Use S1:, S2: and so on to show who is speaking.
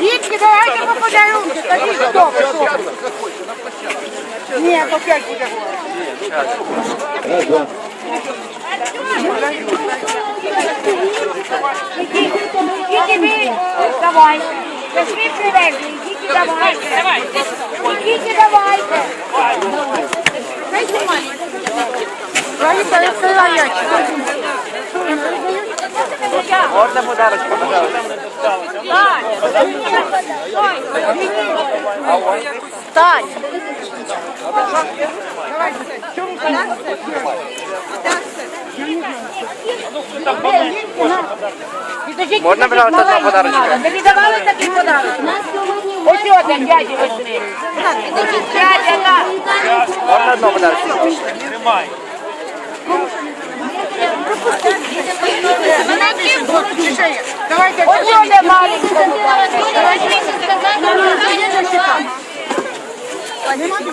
S1: Дітки, давайте по подарунку. Ні, по п'ять буде говорити. Діти, ви, Давай. Возьми привезли, Идите давайте. Давай,
S2: Можна подарочку, пожалуйста?
S1: Стань.
S2: Можна, пожалуйста, два подарочка?
S1: Ви віддавали такий подарок? Ось один, дядя, візьми. Дядя, на.
S2: Можна одного Тримай.
S1: Давайте. Маленький.